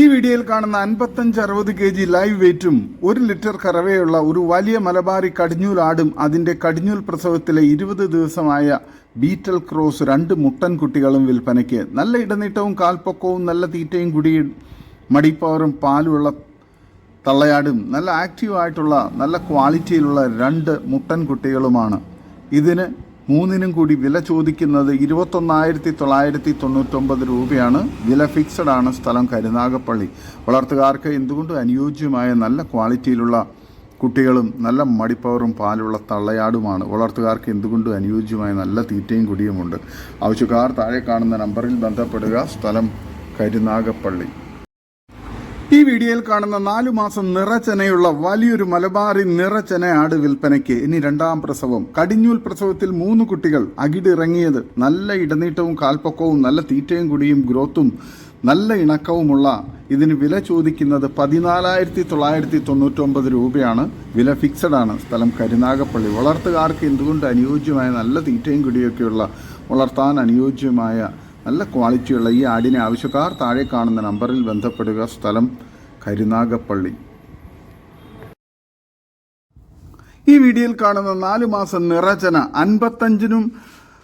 ഈ വീഡിയോയിൽ കാണുന്ന അൻപത്തഞ്ച് അറുപത് കെ ജി ലൈവ് വെയിറ്റും ഒരു ലിറ്റർ കറവയുള്ള ഒരു വലിയ മലബാറി കടിഞ്ഞൂൽ ആടും അതിന്റെ കടിഞ്ഞൂൽ പ്രസവത്തിലെ ഇരുപത് ദിവസമായ ബീറ്റൽ ക്രോസ് രണ്ട് മുട്ടൻ കുട്ടികളും വിൽപ്പനയ്ക്ക്. നല്ല ഇടനീട്ടവും കാൽപ്പൊക്കവും നല്ല തീറ്റയും കുടിയും മടിപ്പവറും പാലുമുള്ള തള്ളയാടും നല്ല ആക്റ്റീവ് ആയിട്ടുള്ള നല്ല ക്വാളിറ്റിയിലുള്ള രണ്ട് മുട്ടൻ കുട്ടികളുമാണ്. ഇതിന് മൂന്നിനും കൂടി വില ചോദിക്കുന്നത് ഇരുപത്തൊന്നായിരത്തി തൊള്ളായിരത്തി തൊണ്ണൂറ്റൊമ്പത് രൂപയാണ്. വില ഫിക്സഡ് ആണ് സ്ഥലം കരുനാഗപ്പള്ളി. വളർത്തുകാർക്ക് എന്തുകൊണ്ടും അനുയോജ്യമായ നല്ല ക്വാളിറ്റിയിലുള്ള കുട്ടികളും നല്ല മടിപ്പവറും പാലുള്ള തള്ളയാടുമാണ്? വളർത്തുകാർക്ക് എന്തുകൊണ്ടും അനുയോജ്യമായ നല്ല തീറ്റയും കുടിയുമുണ്ട്? ആവശ്യക്കാർ താഴെ കാണുന്ന നമ്പറിൽ ബന്ധപ്പെടുക. സ്ഥലം കരുനാഗപ്പള്ളി. ഈ വീഡിയോയിൽ കാണുന്ന നാലു മാസം നിറച്ചനയുള്ള വലിയൊരു മലബാറി നിറച്ചന ആട് വിൽപ്പനയ്ക്ക് ഇനി രണ്ടാം പ്രസവം. കടിഞ്ഞൂൽ പ്രസവത്തിൽ മൂന്ന് കുട്ടികൾ അകിടിറങ്ങിയത് നല്ല ഇടനീട്ടവും കാൽപ്പൊക്കവും നല്ല തീറ്റയും കുടിയും ഗ്രോത്തും നല്ല ഇണക്കവുമുള്ള ഇതിന് വില ചോദിക്കുന്നത് പതിനാലായിരത്തി തൊള്ളായിരത്തി തൊണ്ണൂറ്റൊമ്പത് രൂപയാണ്. വില ഫിക്സഡ് ആണ്. സ്ഥലം കരുനാഗപ്പള്ളി. വളർത്തുകാർക്ക് എന്തുകൊണ്ട് അനുയോജ്യമായ നല്ല തീറ്റയും കുടിയൊക്കെയുള്ള വളർത്താൻ അനുയോജ്യമായ നല്ല ക്വാളിറ്റിയുള്ള ഈ ആടിനെ ആവശ്യക്കാർ താഴെ കാണുന്ന നമ്പറിൽ ബന്ധപ്പെടുക. സ്ഥലം കരുനാഗപ്പള്ളി. ഈ വീഡിയോയിൽ കാണുന്ന നാല് മാസം നിറചന അൻപത്തഞ്ചിനും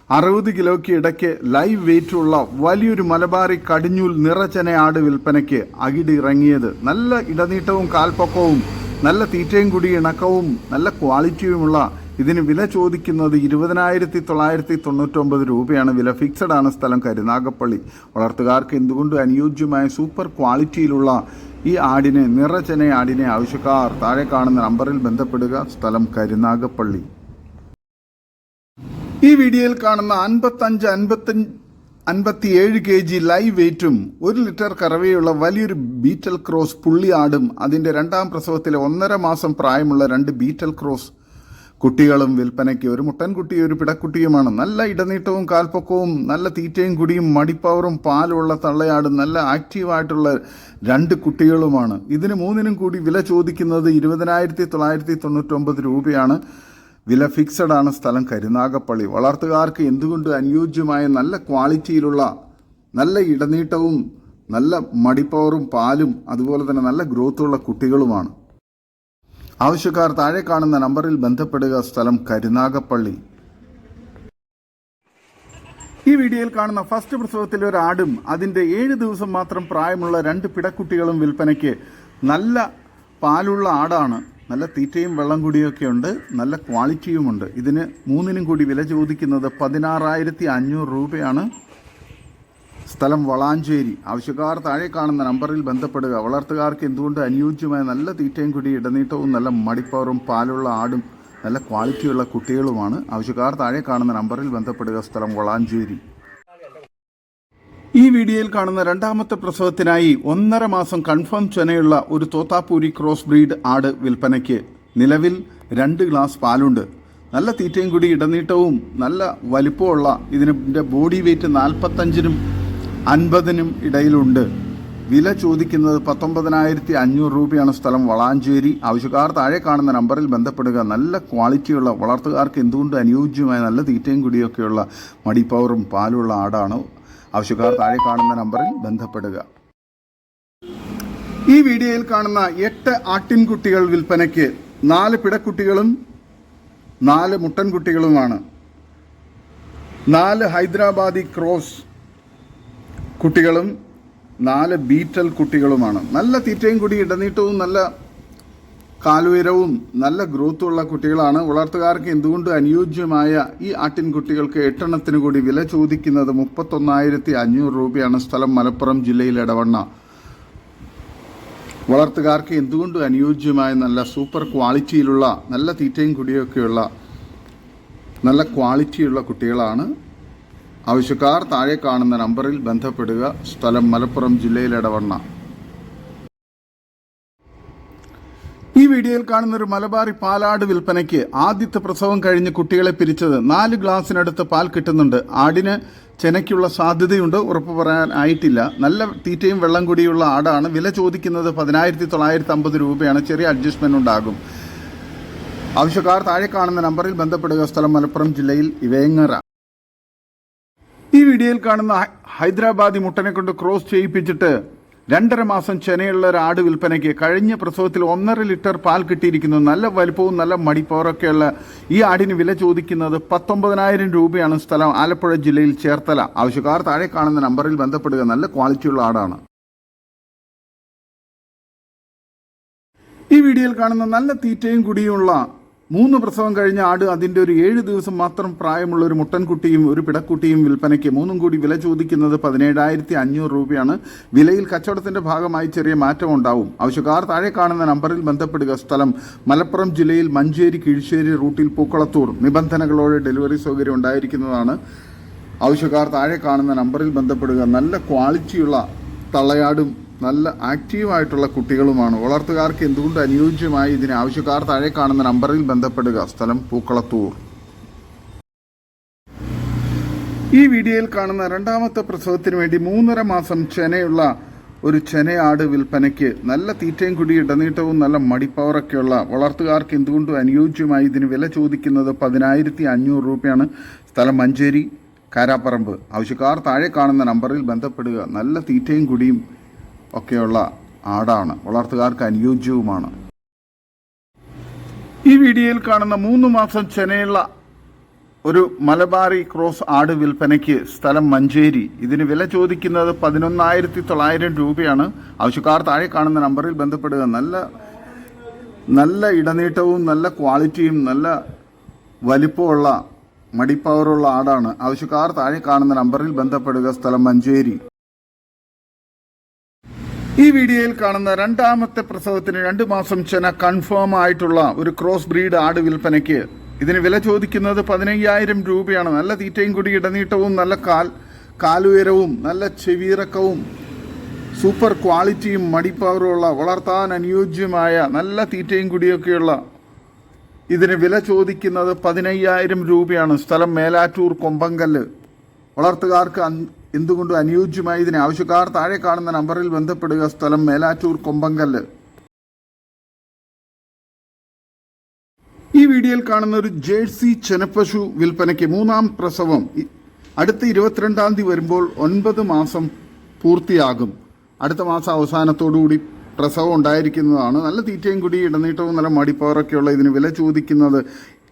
അറുപത് കിലോയ്ക്ക് ഇടയ്ക്ക് ലൈവ് വെയിറ്റുള്ള വലിയൊരു മലബാറി കടിഞ്ഞൂൽ നിറച്ചന ആട് വിൽപ്പനയ്ക്ക് അകിടിറങ്ങിയത്. നല്ല ഇടനീട്ടവും കാൽപ്പൊക്കവും നല്ല തീറ്റയും കൂടി ഇണക്കവും നല്ല ക്വാളിറ്റിയുമുള്ള ഇതിന് വില ചോദിക്കുന്നത് ഇരുപതിനായിരത്തി തൊള്ളായിരത്തി തൊണ്ണൂറ്റൊമ്പത് രൂപയാണ്. വില ഫിക്സഡ് ആണ് സ്ഥലം കരുനാഗപ്പള്ളി. വളർത്തുകാർക്ക് എന്തുകൊണ്ടും അനുയോജ്യമായ സൂപ്പർ ക്വാളിറ്റിയിലുള്ള ഈ ആടിനെ നിറചന ആടിനെ ആവശ്യക്കാർ താഴെ കാണുന്ന നമ്പറിൽ ബന്ധപ്പെടുക. സ്ഥലം കരുനാഗപ്പള്ളി. ഈ വീഡിയോയിൽ കാണുന്ന അൻപത്തഞ്ച് അൻപത്തഞ്ച് അൻപത്തിയേഴ് കെ ജി ലൈവ് വെയിറ്റും ഒരു ലിറ്റർ കറവയുള്ള വലിയൊരു ബീറ്റൽ ക്രോസ് പുള്ളി ആടും അതിന്റെ രണ്ടാം പ്രസവത്തിലെ ഒന്നര മാസം പ്രായമുള്ള രണ്ട് ബീറ്റൽ ക്രോസ് കുട്ടികളും വിൽപ്പനയ്ക്ക് ഒരു മുട്ടൻകുട്ടി ഒരു പിടക്കുട്ടിയുമാണ്. നല്ല ഇടനീട്ടവും കാൽപ്പൊക്കവും നല്ല തീറ്റയും കുടിയും മടിപ്പവറും പാലുള്ള തള്ളയാടും നല്ല ആക്റ്റീവായിട്ടുള്ള രണ്ട് കുട്ടികളുമാണ്. ഇതിന് മൂന്നിനും കൂടി വില ചോദിക്കുന്നത് ഇരുപതിനായിരത്തി തൊള്ളായിരത്തി തൊണ്ണൂറ്റൊമ്പത് രൂപയാണ്. വില ഫിക്സഡ് ആണ് സ്ഥലം കരുനാഗപ്പള്ളി. വളർത്തുകാർക്ക് എന്തുകൊണ്ട് അനുയോജ്യമായ നല്ല ക്വാളിറ്റിയിലുള്ള നല്ല ഇടനീട്ടവും നല്ല മടിപ്പവറും പാലും അതുപോലെ തന്നെ നല്ല ഗ്രോത്തുള്ള കുട്ടികളുമാണ്. ആവശ്യക്കാർ താഴെ കാണുന്ന നമ്പറിൽ ബന്ധപ്പെടുക സ്ഥലം കരുനാഗപ്പള്ളി. ഈ വീഡിയോയിൽ കാണുന്ന ഫസ്റ്റ് പ്രസവത്തിലെ ഒരു ആടും അതിന്റെ ഏഴ് ദിവസം മാത്രം പ്രായമുള്ള രണ്ട് പിടക്കുട്ടികളും വിൽപ്പനയ്ക്ക് നല്ല പാലുള്ള ആടാണ്. നല്ല തീറ്റയും വെള്ളം കൂടിയൊക്കെ ഉണ്ട്. നല്ല ക്വാളിറ്റിയുമുണ്ട് ഇതിന് മൂന്നിനും കൂടി വില ചോദിക്കുന്നത് പതിനാറായിരത്തി അഞ്ഞൂറ് രൂപയാണ്. സ്ഥലം വളാഞ്ചേരി. ആവശ്യക്കാർ താഴെ കാണുന്ന നമ്പറിൽ ബന്ധപ്പെടുക. വളർത്തുകാർക്ക് എന്തുകൊണ്ട് അനുയോജ്യമായ നല്ല തീറ്റയും കുടി ഇടനീട്ടവും നല്ല മടിപ്പവറും പാലുള്ള ആടും നല്ല ക്വാളിറ്റിയുള്ള കുട്ടികളുമാണ് ആവശ്യക്കാർ താഴെ കാണുന്ന നമ്പറിൽ ബന്ധപ്പെടുക സ്ഥലം വളാഞ്ചേരി. ഈ വീഡിയോയിൽ കാണുന്ന രണ്ടാമത്തെ പ്രസവത്തിനായി ഒന്നര മാസം കൺഫേം ചെനയുള്ള ഒരു തോത്താപ്പൂരി ക്രോസ് ബ്രീഡ് ആട് വിൽപ്പനയ്ക്ക് നിലവിൽ രണ്ട് ഗ്ലാസ് പാലുണ്ട്. നല്ല തീറ്റയും കൂടി ഇടനീട്ടവും നല്ല വലിപ്പമുള്ള ഇതിന്റെ ബോഡി വെയ്റ്റ് നാൽപ്പത്തഞ്ചിനും അൻപതിനും ഇടയിലുണ്ട്. വില ചോദിക്കുന്നത് പത്തൊമ്പതിനായിരത്തി അഞ്ഞൂറ് രൂപയാണ് സ്ഥലം. വളാഞ്ചേരി. ആവശ്യക്കാർ താഴെ കാണുന്ന നമ്പറിൽ ബന്ധപ്പെടുക. നല്ല ക്വാളിറ്റിയുള്ള വളർത്തുകാർക്ക് എന്തുകൊണ്ട് അനുയോജ്യമായ നല്ല തീറ്റയും കുടിയൊക്കെയുള്ള മടിപ്പവറും പാലുള്ള ആടാണ്? ആവശ്യക്കാർ താഴെ കാണുന്ന നമ്പറിൽ ബന്ധപ്പെടുക. ഈ വീഡിയോയിൽ കാണുന്ന എട്ട് ആട്ടിൻകുട്ടികൾ വിൽപ്പനയ്ക്ക് നാല് പിടക്കുട്ടികളും നാല് മുട്ടൻകുട്ടികളുമാണ്. നാല് ഹൈദരാബാദി ക്രോസ് കുട്ടികളും നാല് ബീറ്റൽ കുട്ടികളുമാണ്. നല്ല തീറ്റയും കൂടി ഇടനീട്ടവും നല്ല കാലുയരവും നല്ല ഗ്രോത്തുള്ള കുട്ടികളാണ്. വളർത്തുകാർക്ക് എന്തുകൊണ്ട് അനുയോജ്യമായ ഈ ആട്ടിൻകുട്ടികൾക്ക് എട്ടെണ്ണത്തിന് കൂടി വില ചോദിക്കുന്നത് മുപ്പത്തൊന്നായിരത്തി അഞ്ഞൂറ് രൂപയാണ് സ്ഥലം മലപ്പുറം ജില്ലയിൽ ഇടവണ്ണ വളർത്തുകാർക്ക് എന്തുകൊണ്ട് അനുയോജ്യമായ നല്ല സൂപ്പർ ക്വാളിറ്റിയിലുള്ള നല്ല തീറ്റയും കുടിയൊക്കെയുള്ള നല്ല ക്വാളിറ്റിയുള്ള കുട്ടികളാണ് ആവശ്യക്കാർ താഴെ കാണുന്ന നമ്പറിൽ ബന്ധപ്പെടുക. സ്ഥലം മലപ്പുറം ജില്ലയിൽ ഇടവണ്ണ ഈ വീഡിയോയിൽ കാണുന്ന ഒരു മലബാറി പാലാട് വിൽപ്പനയ്ക്ക് ആദ്യത്തെ പ്രസവം കഴിഞ്ഞ് കുട്ടികളെ പിരിച്ചത് നാല് ഗ്ലാസിനടുത്ത് പാൽ കിട്ടുന്നുണ്ട്. ആടിന് ചെനയ്ക്കുള്ള സാധ്യതയുണ്ട്. ഉറപ്പ് പറയാൻ ആയിട്ടില്ല. നല്ല തീറ്റയും വെള്ളം കൂടിയുള്ള ആടാണ്. വില ചോദിക്കുന്നത് പതിനായിരത്തി തൊള്ളായിരത്തി അമ്പത് രൂപയാണ്. ചെറിയ അഡ്ജസ്റ്റ്മെന്റ് ഉണ്ടാകും. ആവശ്യക്കാർ താഴെ കാണുന്ന നമ്പറിൽ ബന്ധപ്പെടുക. സ്ഥലം മലപ്പുറം ജില്ലയിൽ ഇവേങ്ങര ഈ വീഡിയോയിൽ കാണുന്ന ഹൈദരാബാദി മുട്ടനെ കൊണ്ട് ക്രോസ് ചെയ്യിപ്പിച്ചിട്ട് രണ്ടര മാസം ചെനയുള്ള ഒരു ആട് വിൽപ്പനയ്ക്ക് കഴിഞ്ഞ പ്രസവത്തിൽ ഒന്നര ലിറ്റർ പാൽ കിട്ടിയിരിക്കുന്നു. നല്ല വലുപ്പവും നല്ല മടിപ്പവറൊക്കെയുള്ള ഈ ആടിന് വില ചോദിക്കുന്നത് പത്തൊമ്പതിനായിരം രൂപയാണ് സ്ഥലം ആലപ്പുഴ ജില്ലയിൽ ചേർത്തല. ആവശ്യക്കാർ താഴെ കാണുന്ന നമ്പറിൽ ബന്ധപ്പെടുക. നല്ല ക്വാളിറ്റിയുള്ള ആടാണ്. ഈ വീഡിയോയിൽ കാണുന്ന നല്ല തീറ്റയും കുടിയുമുള്ള മൂന്ന് പ്രസവം കഴിഞ്ഞ ആട് അതിന്റെ ഒരു ഏഴ് ദിവസം മാത്രം പ്രായമുള്ള ഒരു മുട്ടൻകുട്ടിയും ഒരു പിടക്കുട്ടിയും വിൽപ്പനയ്ക്ക് മൂന്നും കൂടി വില ചോദിക്കുന്നത് പതിനേഴായിരത്തി അഞ്ഞൂറ് രൂപയാണ്. വിലയിൽ കച്ചവടത്തിന്റെ ഭാഗമായി ചെറിയ മാറ്റം ഉണ്ടാവും. ആവശ്യക്കാർ താഴെ കാണുന്ന നമ്പറിൽ ബന്ധപ്പെടുക. സ്ഥലം മലപ്പുറം ജില്ലയിൽ മഞ്ചേരി കിഴിശ്ശേരി റൂട്ടിൽ പൂക്കളത്തൂർ. നിബന്ധനകളോടെ ഡെലിവറി സൗകര്യം ഉണ്ടായിരിക്കുന്നതാണ്. ആവശ്യക്കാർ താഴെ കാണുന്ന നമ്പറിൽ ബന്ധപ്പെടുക. നല്ല ക്വാളിറ്റിയുള്ള തള്ളയാടും നല്ല ആക്റ്റീവായിട്ടുള്ള കുട്ടികളുമാണ്. വളർത്തുകാർക്ക് എന്തുകൊണ്ട് അനുയോജ്യമായി ഇതിന് ആവശ്യക്കാർ താഴെ കാണുന്ന നമ്പറിൽ ബന്ധപ്പെടുക? സ്ഥലം പൂക്കളത്തൂർ. ഈ വീഡിയോയിൽ കാണുന്ന രണ്ടാമത്തെ പ്രസവത്തിന് വേണ്ടി മൂന്നര മാസം ചെനയുള്ള ഒരു ചെനയാട് വിൽപ്പനയ്ക്ക് നല്ല തീറ്റയും കുടി ഇടനീട്ടവും നല്ല മടിപ്പവറൊക്കെയുള്ള വളർത്തുകാർക്ക് എന്തുകൊണ്ടും അനുയോജ്യമായി ഇതിന് വില ചോദിക്കുന്നത് പതിനായിരത്തി അഞ്ഞൂറ് രൂപയാണ്. സ്ഥലം മഞ്ചേരി കാരാപ്പറമ്പ്. ആവശ്യക്കാർ താഴെ കാണുന്ന നമ്പറിൽ ബന്ധപ്പെടുക. നല്ല തീറ്റയും കുടിയും ഒക്കെയുള്ള ആടാണ്. വളർത്തുകാർക്ക് അനുയോജ്യവുമാണ്. ഈ വീഡിയോയിൽ കാണുന്ന മൂന്ന് മാസം ചെനയുള്ള ഒരു മലബാറി ക്രോസ് ആട് വിൽപ്പനയ്ക്ക് സ്ഥലം മഞ്ചേരി. ഇതിന് വില ചോദിക്കുന്നത് പതിനൊന്നായിരത്തി തൊള്ളായിരം രൂപയാണ്. ആവശ്യക്കാർ താഴെ കാണുന്ന നമ്പറിൽ ബന്ധപ്പെടുക. നല്ല നല്ല ഇടനീട്ടവും നല്ല ക്വാളിറ്റിയും നല്ല വലിപ്പമുള്ള മടിപ്പവറുള്ള ആടാണ്. ആവശ്യക്കാർ താഴെ കാണുന്ന നമ്പറിൽ ബന്ധപ്പെടുക. സ്ഥലം മഞ്ചേരി. ഈ വീഡിയോയിൽ കാണുന്ന രണ്ടാമത്തെ പ്രസവത്തിന് രണ്ട് മാസം ചെന കൺഫേം ആയിട്ടുള്ള ഒരു ക്രോസ് ബ്രീഡ് ആട് വിൽപ്പനയ്ക്ക് ഇതിന് വില ചോദിക്കുന്നത് പതിനയ്യായിരം രൂപയാണ്. നല്ല തീറ്റയും കൂടി ഇടനീട്ടവും നല്ല കാൽ കാലുയരവും നല്ല ചെവിയിറക്കവും സൂപ്പർ ക്വാളിറ്റിയും മടിപ്പവറുള്ള വളർത്താൻ അനുയോജ്യമായ നല്ല തീറ്റയും കുടിയൊക്കെയുള്ള ഇതിന് വില ചോദിക്കുന്നത് പതിനയ്യായിരം രൂപയാണ്. സ്ഥലം മേലാറ്റൂർ കൊമ്പങ്കല്ല്. വളർത്തുകാർക്ക് എന്തുകൊണ്ടും അനുയോജ്യമായി ഇതിന് ആവശ്യക്കാർ താഴെ കാണുന്ന നമ്പറിൽ ബന്ധപ്പെടുക? സ്ഥലം മേലാറ്റൂർ കൊമ്പങ്കല്ല്. ഈ വീഡിയോയിൽ കാണുന്ന ഒരു ജേഴ്സി ചെനപ്പശു വിൽപ്പനയ്ക്ക് മൂന്നാം പ്രസവം. അടുത്ത ഇരുപത്തിരണ്ടാം തീയതി വരുമ്പോൾ ഒൻപത് മാസം പൂർത്തിയാകും. അടുത്ത മാസം അവസാനത്തോടുകൂടി പ്രസവം ഉണ്ടായിരിക്കുന്നതാണ്. നല്ല തീറ്റയും കൂടി ഇടനീട്ടവും നല്ല മടിപ്പവറൊക്കെയുള്ള ഇതിന് വില ചോദിക്കുന്നത്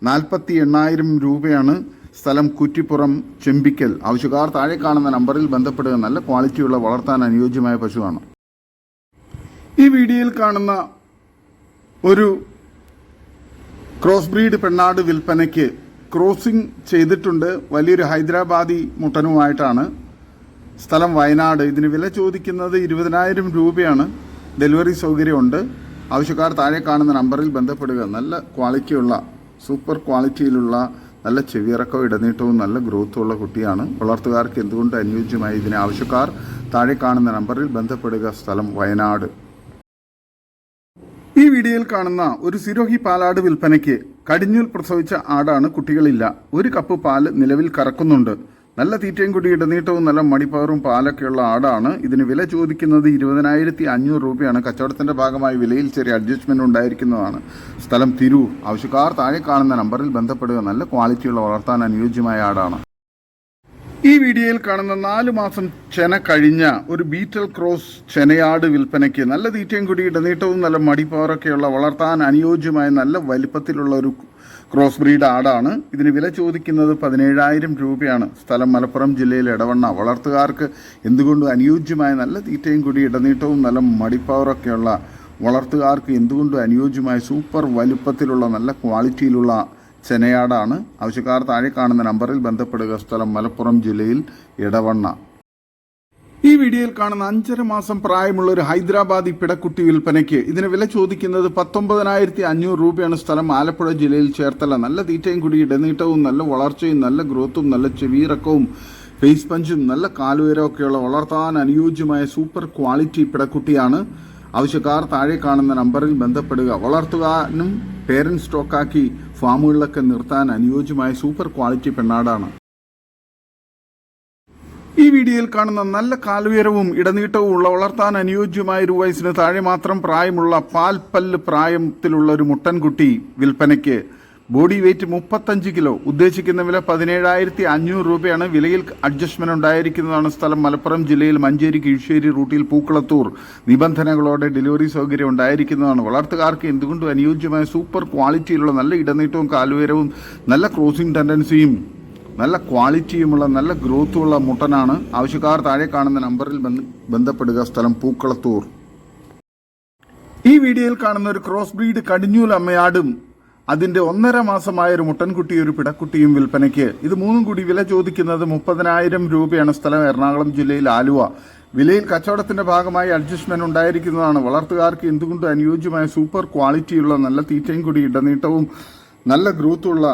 നാൽപ്പത്തി എണ്ണായിരം രൂപയാണ്. സ്ഥലം കുറ്റിപ്പുറം ചെമ്പിക്കൽ. ആവശ്യക്കാർ താഴെ കാണുന്ന നമ്പറിൽ ബന്ധപ്പെടുക. നല്ല ക്വാളിറ്റിയുള്ള വളർത്താൻ അനുയോജ്യമായ പശുവാണ്. ഈ വീഡിയോയിൽ കാണുന്ന ഒരു ക്രോസ് ബ്രീഡ് പെണ്ണാട് വിൽപ്പനയ്ക്ക് ക്രോസിംഗ് ചെയ്തിട്ടുണ്ട്. വലിയൊരു ഹൈദരാബാദി മുട്ടനുമായിട്ടാണ് സ്ഥലം വയനാട്. ഇതിന് വില ചോദിക്കുന്നത് ഇരുപതിനായിരം രൂപയാണ്. ഡെലിവറി സൗകര്യമുണ്ട്. ആവശ്യക്കാർ താഴെ കാണുന്ന നമ്പറിൽ ബന്ധപ്പെടുക. നല്ല ക്വാളിറ്റിയുള്ള സൂപ്പർ ക്വാളിറ്റിയിലുള്ള നല്ല ചെവിയിറക്കവും ഇടനീട്ടവും നല്ല ഗ്രോത്തും ഉള്ള കുട്ടിയാണ്. വളർത്തുകാർക്ക് എന്തുകൊണ്ട് അനുയോജ്യമായി ഇതിനെ ആവശ്യക്കാർ? താഴെ കാണുന്ന നമ്പറിൽ ബന്ധപ്പെടുക. സ്ഥലം വയനാട്. ഈ വീഡിയോയിൽ കാണുന്ന ഒരു സിരോഹി പാലാട് വിൽപ്പനയ്ക്ക് കടിഞ്ഞൂൽ പ്രസവിച്ച ആടാണ് കുട്ടികളില്ല. ഒരു കപ്പ് പാൽ നിലവിൽ കറക്കുന്നുണ്ട്. നല്ല തീറ്റയും കൂടി ഇടനീട്ടവും നല്ല മടിപ്പവറും പാലൊക്കെയുള്ള ആടാണ്. ഇതിന് വില ചോദിക്കുന്നത് ഇരുപതിനായിരത്തി അഞ്ഞൂറ് രൂപയാണ്. കച്ചവടത്തിന്റെ ഭാഗമായി വിലയിൽ ചെറിയ അഡ്ജസ്റ്റ്മെന്റ് ഉണ്ടായിരിക്കുന്നതാണ്. സ്ഥലം തിരു ആവശ്യക്കാർ താഴെ കാണുന്ന നമ്പറിൽ ബന്ധപ്പെടുക. നല്ല ക്വാളിറ്റിയുള്ള വളർത്താൻ അനുയോജ്യമായ ആടാണ്. ഈ വീഡിയോയിൽ കാണുന്ന നാലു മാസം ചെന കഴിഞ്ഞ ഒരു ബീറ്റൽ ക്രോസ് ചെനയാട് വിൽപ്പനയ്ക്ക് നല്ല തീറ്റയും കൂടി ഇടനീട്ടവും നല്ല മടിപ്പവറൊക്കെയുള്ള വളർത്താൻ അനുയോജ്യമായ നല്ല വലിപ്പത്തിലുള്ള ഒരു ക്രോസ് ബ്രീഡ് ആടാണ്. ഇതിന് വില ചോദിക്കുന്നത് പതിനേഴായിരം രൂപയാണ്. സ്ഥലം മലപ്പുറം ജില്ലയിൽ ഇടവണ്ണ വളർത്തുകാർക്ക് എന്തുകൊണ്ടും അനുയോജ്യമായ നല്ല തീറ്റയും കൂടി ഇടനീട്ടവും നല്ല മടിപ്പവറൊക്കെയുള്ള വളർത്തുകാർക്ക് എന്തുകൊണ്ടും അനുയോജ്യമായ സൂപ്പർ വലുപ്പത്തിലുള്ള നല്ല ക്വാളിറ്റിയിലുള്ള ചെനയാടാണ്? ആവശ്യക്കാർ താഴെ കാണുന്ന നമ്പറിൽ ബന്ധപ്പെടുക. സ്ഥലം മലപ്പുറം ജില്ലയിൽ ഇടവണ്ണ ഈ വീഡിയോയിൽ കാണുന്ന അഞ്ചര മാസം പ്രായമുള്ള ഒരു ഹൈദരാബാദി പിടക്കുട്ടി വിൽപ്പനയ്ക്ക് ഇതിന് വില ചോദിക്കുന്നത് പത്തൊമ്പതിനായിരത്തി അഞ്ഞൂറ് രൂപയാണ് സ്ഥലം ആലപ്പുഴ ജില്ലയിൽ ചേർത്തല. നല്ല തീറ്റയും കൂടി ഇടനീട്ടവും നല്ല വളർച്ചയും നല്ല ഗ്രോത്തും നല്ല ചെവിയിറക്കവും ഫേസ് പഞ്ചും നല്ല കാലുയരമൊക്കെയുള്ള വളർത്താൻ അനുയോജ്യമായ സൂപ്പർ ക്വാളിറ്റി പിടക്കുട്ടിയാണ്. ആവശ്യക്കാർ താഴെ കാണുന്ന നമ്പറിൽ ബന്ധപ്പെടുക. വളർത്തുവാനും പേരൻസ് സ്റ്റോക്കാക്കി ഫാമുകളിലൊക്കെ നിർത്താൻ അനുയോജ്യമായ സൂപ്പർ ക്വാളിറ്റി പെണ്ണാടാണ്. ഈ വീഡിയോയിൽ കാണുന്ന നല്ല കാലുയരവും ഇടനീട്ടവും ഉള്ള വളർത്താൻ അനുയോജ്യമായ ഒരു വയസ്സിന് താഴെ മാത്രം പ്രായമുള്ള പാൽപ്പല്ല് പ്രായത്തിലുള്ള ഒരു മുട്ടൻകുട്ടി വിൽപ്പനയ്ക്ക് ബോഡി വെയിറ്റ് മുപ്പത്തഞ്ച് കിലോ. ഉദ്ദേശിക്കുന്ന വില പതിനേഴായിരത്തി അഞ്ഞൂറ് രൂപയാണ്. വിലയിൽ അഡ്ജസ്റ്റ്മെന്റ് ഉണ്ടായിരിക്കുന്നതാണ് സ്ഥലം. മലപ്പുറം ജില്ലയിൽ മഞ്ചേരി കീഴ്ശ്ശേരി റൂട്ടിൽ പൂക്കളത്തൂർ നിബന്ധനകളോടെ ഡെലിവറി സൗകര്യം ഉണ്ടായിരിക്കുന്നതാണ്. വളർത്തുകാർക്ക് എന്തുകൊണ്ടും അനുയോജ്യമായ സൂപ്പർ ക്വാളിറ്റിയിലുള്ള നല്ല ഇടനീട്ടവും കാലുയരവും നല്ല ക്രോസിംഗ് ടെൻഡൻസിയും നല്ല ക്വാളിറ്റിയുമുള്ള നല്ല ഗ്രോത്തുമുള്ള മുട്ടനാണ്. ആവശ്യക്കാർ താഴെ കാണുന്ന നമ്പറിൽ ബന്ധപ്പെടുക. സ്ഥലം പൂക്കളത്തൂർ. ഈ വീഡിയോയിൽ കാണുന്ന ഒരു ക്രോസ് ബ്രീഡ് കടിഞ്ഞൂൽ അമ്മയാടും അതിന്റെ ഒന്നര മാസമായ ഒരു മുട്ടൻകുട്ടി ഒരു പിടക്കുട്ടിയും വിൽപ്പനയ്ക്ക്. ഇത് മൂന്നും കൂടി വില ചോദിക്കുന്നത് മുപ്പതിനായിരം രൂപയാണ്. സ്ഥലം എറണാകുളം ജില്ലയിൽ ആലുവ. വിലയിൽ കച്ചവടത്തിന്റെ ഭാഗമായി അഡ്ജസ്റ്റ്മെന്റ് ഉണ്ടായിരിക്കുന്നതാണ്. വളർത്തുകാർക്ക് എന്തുകൊണ്ടും അനുയോജ്യമായ സൂപ്പർ ക്വാളിറ്റിയുള്ള നല്ല തീറ്റയും കൂടി ഇടനീട്ടവും നല്ല ഗ്രോത്തുള്ള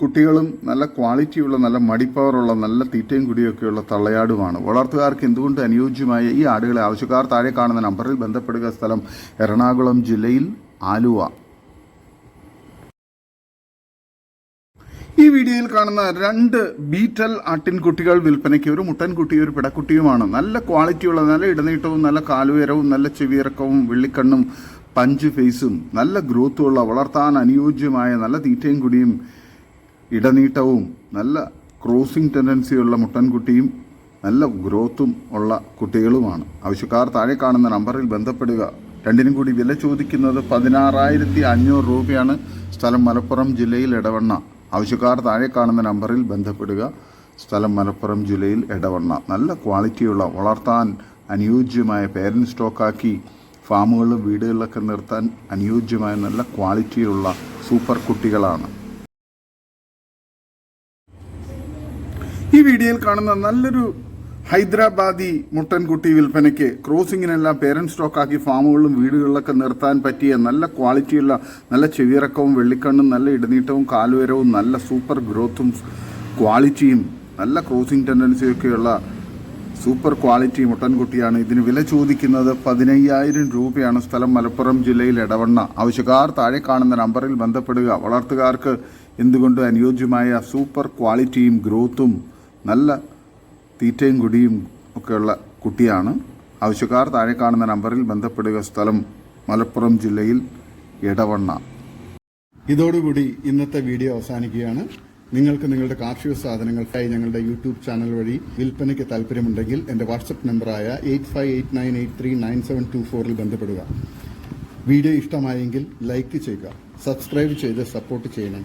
കുട്ടികളും നല്ല ക്വാളിറ്റിയുള്ള നല്ല മടിപ്പവറുള്ള നല്ല തീറ്റയും കുടിയൊക്കെയുള്ള തള്ളയാടുമാണ്. വളർത്തുകാർക്ക് എന്തുകൊണ്ട് അനുയോജ്യമായ ഈ ആടുകളെ ആവശ്യക്കാർ താഴെ കാണുന്ന നമ്പറിൽ ബന്ധപ്പെടുക. സ്ഥലം എറണാകുളം ജില്ലയിൽ ആലുവ. ഈ വീഡിയോയിൽ കാണുന്ന രണ്ട് ബീറ്റൽ ആട്ടിൻകുട്ടികൾ വിൽപ്പനയ്ക്ക് ഒരു മുട്ടൻകുട്ടി ഒരു പിടക്കുട്ടിയുമാണ്. നല്ല ക്വാളിറ്റിയുള്ള നല്ല ഇടനീട്ടവും നല്ല കാലുയരവും നല്ല ചെവിയിറക്കവും വെള്ളിക്കണ്ണും പഞ്ച് ഫേസും നല്ല ഗ്രോത്തുമുള്ള വളർത്താൻ അനുയോജ്യമായ നല്ല തീറ്റയും കുടിയും ഇടനീട്ടവും നല്ല ക്രോസിംഗ് ടെൻഡൻസിയുള്ള മുട്ടൻകുട്ടിയും നല്ല ഗ്രോത്തും ഉള്ള കുട്ടികളുമാണ്. ആവശ്യക്കാർ താഴെ കാണുന്ന നമ്പറിൽ ബന്ധപ്പെടുക. രണ്ടിനും കൂടി വില ചോദിക്കുന്നത് പതിനാറായിരത്തി അഞ്ഞൂറ് രൂപയാണ്. സ്ഥലം മലപ്പുറം ജില്ലയിൽ ഇടവണ്ണ ആവശ്യക്കാർ താഴെ കാണുന്ന നമ്പറിൽ ബന്ധപ്പെടുക. സ്ഥലം മലപ്പുറം ജില്ലയിൽ ഇടവണ്ണ നല്ല ക്വാളിറ്റിയുള്ള വളർത്താൻ അനുയോജ്യമായ പേരന്റ് സ്റ്റോക്കാക്കി ഫാമുകളിലും വീടുകളിലൊക്കെ നിർത്താൻ അനുയോജ്യമായ നല്ല ക്വാളിറ്റിയുള്ള സൂപ്പർ കുട്ടികളാണ്. ഈ വീഡിയോയിൽ കാണുന്ന നല്ലൊരു ഹൈദരാബാദി മുട്ടൻകുട്ടി വിൽപ്പനയ്ക്ക് ക്രോസിങ്ങിനെല്ലാം പേരന്റ് സ്റ്റോക്കാക്കി ഫാമുകളിലും വീടുകളിലൊക്കെ നിർത്താൻ പറ്റിയ നല്ല ക്വാളിറ്റിയുള്ള നല്ല ചെവിയിറക്കവും വെള്ളിക്കണ്ണും നല്ല ഇടനീട്ടവും കാലുയരവും നല്ല സൂപ്പർ ഗ്രോത്തും ക്വാളിറ്റിയും നല്ല ക്രോസിംഗ് ടെൻഡൻസിയൊക്കെയുള്ള സൂപ്പർ ക്വാളിറ്റി മുട്ടൻകുട്ടിയാണ്. ഇതിന് വില ചോദിക്കുന്നത് പതിനയ്യായിരം രൂപയാണ്. സ്ഥലം മലപ്പുറം ജില്ലയിൽ ഇടവണ്ണ ആവശ്യക്കാർ താഴെ കാണുന്ന നമ്പറിൽ ബന്ധപ്പെടുക. വളർത്തുകാർക്ക് എന്തുകൊണ്ട് അനുയോജ്യമായ സൂപ്പർ ക്വാളിറ്റിയും ഗ്രോത്തും നല്ല തീറ്റയും കുടിയും ഒക്കെയുള്ള കുട്ടിയാണ്. ആവശ്യക്കാർ താഴെ കാണുന്ന നമ്പറിൽ ബന്ധപ്പെടുക സ്ഥലം മലപ്പുറം ജില്ലയിൽ ഇടവണ്ണ ഇതോടുകൂടി ഇന്നത്തെ വീഡിയോ അവസാനിക്കുകയാണ്. നിങ്ങൾക്ക് നിങ്ങളുടെ കാർഷിക സാധനങ്ങൾക്കായി ഞങ്ങളുടെ യൂട്യൂബ് ചാനൽ വഴി വിൽപ്പനയ്ക്ക് താല്പര്യമുണ്ടെങ്കിൽ എന്റെ വാട്സപ്പ് നമ്പറായ eight five eight nine eight three nine seven two ഫോറിൽ ബന്ധപ്പെടുക. വീഡിയോ ഇഷ്ടമായെങ്കിൽ ലൈക്ക് ചെയ്യുക സബ്സ്ക്രൈബ് ചെയ്ത് സപ്പോർട്ട് ചെയ്യണം.